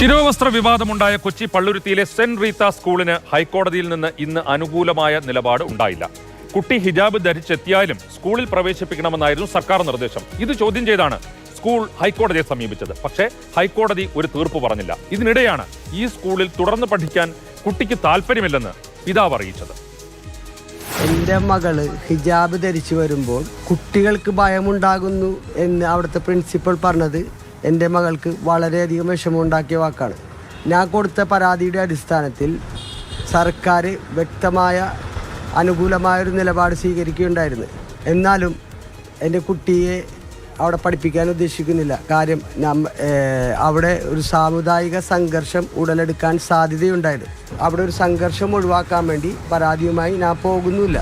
ശിരോവസ്ത്ര വിവാദമുണ്ടായ കൊച്ചി പള്ളുരുത്തിയിലെ Saint Rita സ്കൂളിന് ഹൈക്കോടതിയിൽ നിന്ന് ഇന്ന് അനുകൂലമായ നിലപാട് ഉണ്ടായില്ല. കുട്ടി ഹിജാബ് ധരിച്ചെത്തിയാലും സ്കൂളിൽ പ്രവേശിപ്പിക്കണമെന്നായിരുന്നു സർക്കാർ നിർദ്ദേശം. ഇത് ചോദ്യം ചെയ്താണ് സ്കൂൾ ഹൈക്കോടതിയെ സമീപിച്ചത്. പക്ഷേ ഹൈക്കോടതി ഒരു തീർപ്പ് പറഞ്ഞില്ല. ഇതിനിടെയാണ് ഈ സ്കൂളിൽ തുടർന്ന് പഠിക്കാൻ കുട്ടിക്ക് താല്പര്യമില്ലെന്ന് പിതാവ് അറിയിച്ചത്. എന്റെ മകൾ ഹിജാബ് ധരിച്ചു വരുമ്പോൾ കുട്ടികൾക്ക് ഭയമുണ്ടാകുന്നു എന്ന് അവിടുത്തെ പ്രിൻസിപ്പൾ പറഞ്ഞത് എന്റെ മകൾക്ക് വളരെയധികം വിഷമമുണ്ടാക്കിയ വാക്കാണ്. ഞാൻ കൊടുത്ത പരാതിയുടെ അടിസ്ഥാനത്തിൽ സർക്കാർ വ്യക്തമായ അനുകൂലമായൊരു നിലപാട് സ്വീകരിക്കുകയുണ്ടായിരുന്നു. എന്നാലും എന്റെ കുട്ടിയെ അവിടെ പഠിപ്പിക്കാൻ ഉദ്ദേശിക്കുന്നില്ല. കാര്യം അവിടെ ഒരു സാമുദായിക സംഘർഷം ഉടലെടുക്കാൻ സാധ്യതയുണ്ടായിരുന്നു. അവിടെ ഒരു സംഘർഷം ഒഴിവാക്കാൻ വേണ്ടി പരാതിയുമായി ഞാൻ പോകുന്നില്ല.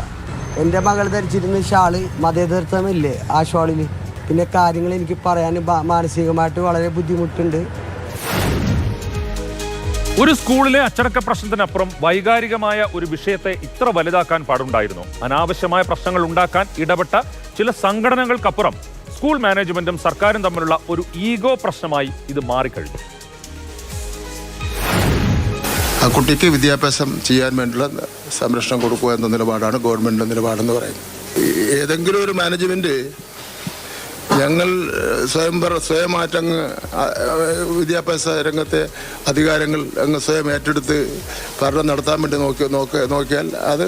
എന്റെ മകൾ ധരിച്ചിരുന്ന ഷാൾ മതേതൃത്വമില്ലേ ആ ഷാളിൽ പിന്നെ കാര്യങ്ങൾ എനിക്ക് പറയാൻ മാനസികമായിട്ട് വളരെ ബുദ്ധിമുട്ടുണ്ട്. ഒരു സ്കൂളിലെ അച്ചടക്ക പ്രശ്നത്തിനപ്പുറം വൈകാരികമായ ഒരു വിഷയത്തെ ഇത്ര വലുതാക്കാൻ പാടുണ്ടായിരുന്നു. അനാവശ്യമായ പ്രശ്നങ്ങൾ ഉണ്ടാക്കാൻ ഇടപെട്ട ചില സംഘടനകൾക്കപ്പുറം സ്കൂൾ മാനേജ്മെന്റും സർക്കാരും തമ്മിലുള്ള ഒരു ഈഗോ പ്രശ്നമായി ഇത് മാറിക്കഴിഞ്ഞു. ആ കുട്ടിക്ക് വിദ്യാഭ്യാസം ചെയ്യാൻ വേണ്ടിയുള്ള സംരക്ഷണം കൊടുക്കുക എന്ന നിലപാടാണ് ഗവൺമെന്റിന്റെ നിലപാടെന്ന് പറയുന്നത്. ഏതെങ്കിലും ഒരു മാനേജ്മെന്റ് ഞങ്ങൾ സ്വയം ആ, വിദ്യാഭ്യാസ രംഗത്തെ അധികാരങ്ങൾ അങ്ങ് സ്വയം ഏറ്റെടുത്ത് ഭരണം നടത്താൻ വേണ്ടി നോക്കി നോക്ക നോക്കിയാൽ അത്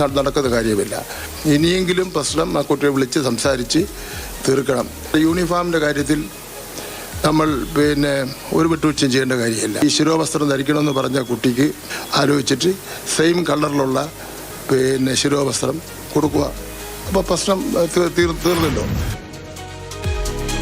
നടക്കുന്ന കാര്യമില്ല. ഇനിയെങ്കിലും പ്രശ്നം ആ കുട്ടിയെ വിളിച്ച് സംസാരിച്ച് തീർക്കണം. യൂണിഫോമിന്റെ കാര്യത്തിൽ നമ്മൾ പിന്നെ ഒരു വിട്ടുവീഴ്ചയും ചെയ്യേണ്ട കാര്യമില്ല. ഈ ശിരോവസ്ത്രം ധരിക്കണമെന്ന് പറഞ്ഞ കുട്ടിക്ക് ആലോചിച്ചിട്ട് സെയിം കളറിലുള്ള പിന്നെ ശിരോവസ്ത്രം കൊടുക്കുക. അപ്പോൾ പ്രശ്നം തീർന്നല്ലോ.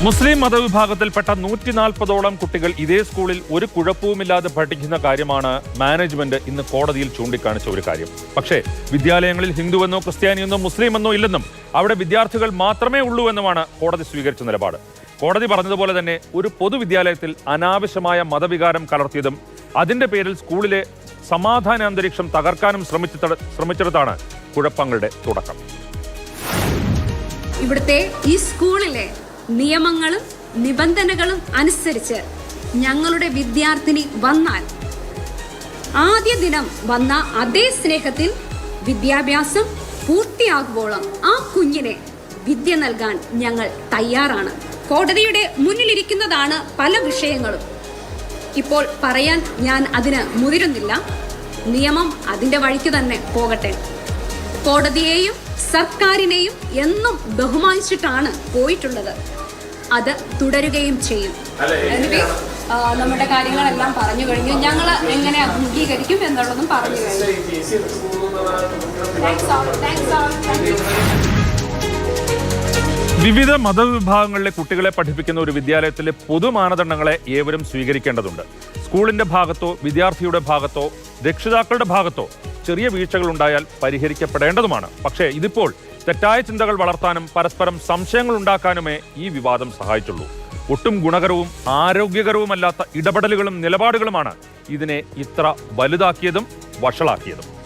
മുസ്ലിം മതവിഭാഗത്തിൽപ്പെട്ട നൂറ്റി നാൽപ്പതോളം കുട്ടികൾ ഇതേ സ്കൂളിൽ ഒരു കുഴപ്പവുമില്ലാതെ പഠിക്കുന്ന കാര്യമാണ് മാനേജ്മെന്റ് ഇന്ന് കോടതിയിൽ ചൂണ്ടിക്കാണിച്ച ഒരു കാര്യം. പക്ഷേ വിദ്യാലയങ്ങളിൽ ഹിന്ദുവെന്നോ ക്രിസ്ത്യാനിയെന്നോ മുസ്ലിമെന്നോ ഇല്ലെന്നും അവിടെ വിദ്യാർത്ഥികൾ മാത്രമേ ഉള്ളൂ എന്നുമാണ് കോടതി സ്വീകരിച്ച നിലപാട്. കോടതി പറഞ്ഞതുപോലെ തന്നെ ഒരു പൊതുവിദ്യാലയത്തിൽ അനാവശ്യമായ മതവികാരം കലർത്തിയതും അതിന്റെ പേരിൽ സ്കൂളിലെ സമാധാന അന്തരീക്ഷം തകർക്കാനും ശ്രമിച്ച ശ്രമിച്ചിടത്താണ് കുഴപ്പങ്ങളുടെ തുടക്കം. ഇവിടുത്തെ ഈ സ്കൂളിലെ നിയമങ്ങളും നിബന്ധനകളും അനുസരിച്ച് ഞങ്ങളുടെ വിദ്യാർത്ഥിനി വന്നാൽ ആദ്യ ദിനം വന്ന അതേ സ്നേഹത്തിൽ വിദ്യാഭ്യാസം പൂർത്തിയാകുമ്പോളും ആ കുഞ്ഞിനെ വിദ്യ നൽകാൻ ഞങ്ങൾ തയ്യാറാണ്. കോടതിയുടെ മുന്നിലിരിക്കുന്നതാണ് പല വിഷയങ്ങളും. ഇപ്പോൾ പറയാൻ ഞാൻ അതിന് മുതിരുന്നില്ല. നിയമം അതിന്റെ വഴിക്ക് തന്നെ പോകട്ടെ. കോടതിയെയും സർക്കാരിനെയും എന്നും ബഹുമാനിച്ചിട്ടാണ് പോയിട്ടുള്ളത്. അത് തുടരുകയും ചെയ്യും. നമ്മുടെ കാര്യങ്ങളെല്ലാം പറഞ്ഞു കഴിഞ്ഞു. ഞങ്ങൾ എങ്ങനെ അംഗീകരിക്കും എന്നുള്ളതും പറഞ്ഞു കഴിഞ്ഞു. വിവിധ മതവിഭാഗങ്ങളിലെ കുട്ടികളെ പഠിപ്പിക്കുന്ന ഒരു വിദ്യാലയത്തിലെ പൊതു മാനദണ്ഡങ്ങളെ ഏവരും സ്വീകരിക്കേണ്ടതുണ്ട്. സ്കൂളിന്റെ ഭാഗത്തോ വിദ്യാർത്ഥിയുടെ ഭാഗത്തോ രക്ഷിതാക്കളുടെ ഭാഗത്തോ ചെറിയ വീഴ്ചകൾ ഉണ്ടായാൽ പരിഹരിക്കപ്പെടേണ്ടതുമാണ്. പക്ഷേ ഇതിപ്പോൾ തെറ്റായ ചിന്തകൾ വളർത്താനും പരസ്പരം സംശയങ്ങൾ ഉണ്ടാക്കാനുമേ ഈ വിവാദം സഹായിച്ചുള്ളൂ. ഒട്ടും ഗുണകരവും ആരോഗ്യകരവുമല്ലാത്ത ഇടപെടലുകളും നിലപാടുകളുമാണ് ഇതിനെ ഇത്ര വലുതാക്കിയതും വഷളാക്കിയതും.